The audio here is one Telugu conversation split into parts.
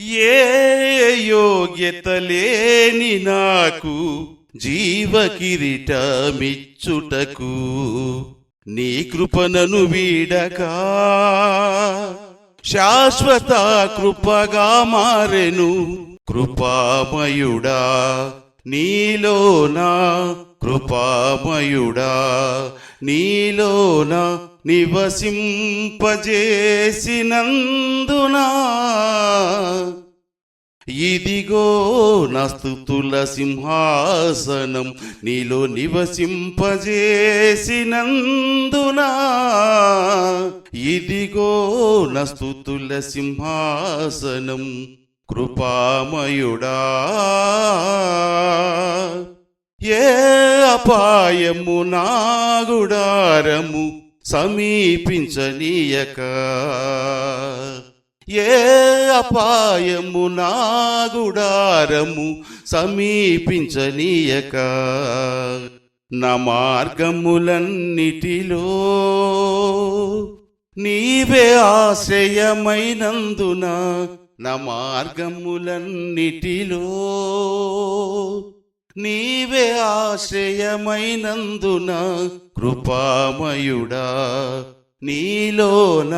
ఏ యోగ్యత లేని నాకు జీవ కిరీటమిచ్చుటకు నీ కృపనను వీడక. శాశ్వత కృపగా మారెను కృపామయుడా. నీలోనా కృపామయుడా నీలోన నివసింపజేసినందునా. ఇదిగో నస్తుతుల సింహాసనం నీలో నివసింపజేసినందునా. ఇదిగో నస్తుతుల సింహాసనం కృపామయుడా. ఏ అపాయము నాగుడారము సమీపించనీయక. ఏ అపాయము నా గుడారము సమీపించనీయక. నా మార్గములన్నిటిలో నీవే ఆశ్రయమైనందున నా మార్గములన్నిటిలో నీవే ఆశ్రయమైనందున కృపామయుడా నీలోన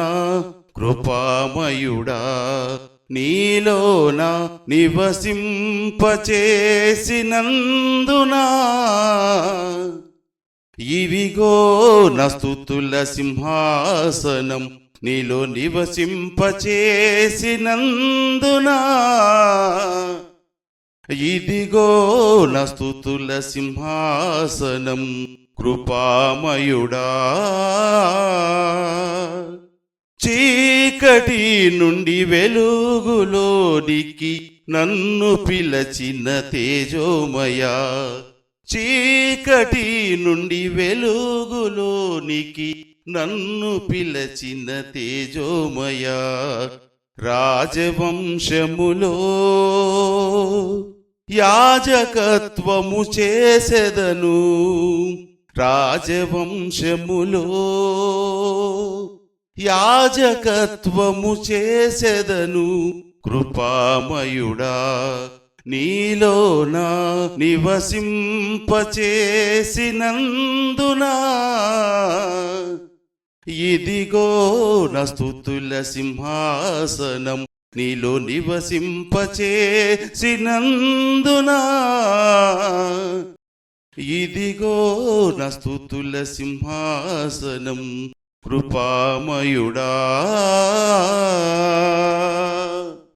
కృపామయుడా నీలోన నివసింపచేసినందునా. ఇవిగో నస్తుతుల సింహాసనం నీలో నివసింపచేసినందున? ఇదిగో నస్తుతుల సింహాసనం కృపామయుడా. చీకటి నుండి వెలుగులోనికి నన్ను పిలచిన తేజోమయా. చీకటి నుండి వెలుగులోనికి నన్ను పిలచిన తేజోమయా రాజవంశములో యాజకత్వము చేసెదను రాజవంశములో యాజకత్వము చేసెదను కృపామయుడా నీలోనా నివసింపచేసినందునా ఇదిగో నా సింహాసనం నీలో నివసింపచేసినందునా? ఇదిగో నా సింహాసనం కృపామయుడా.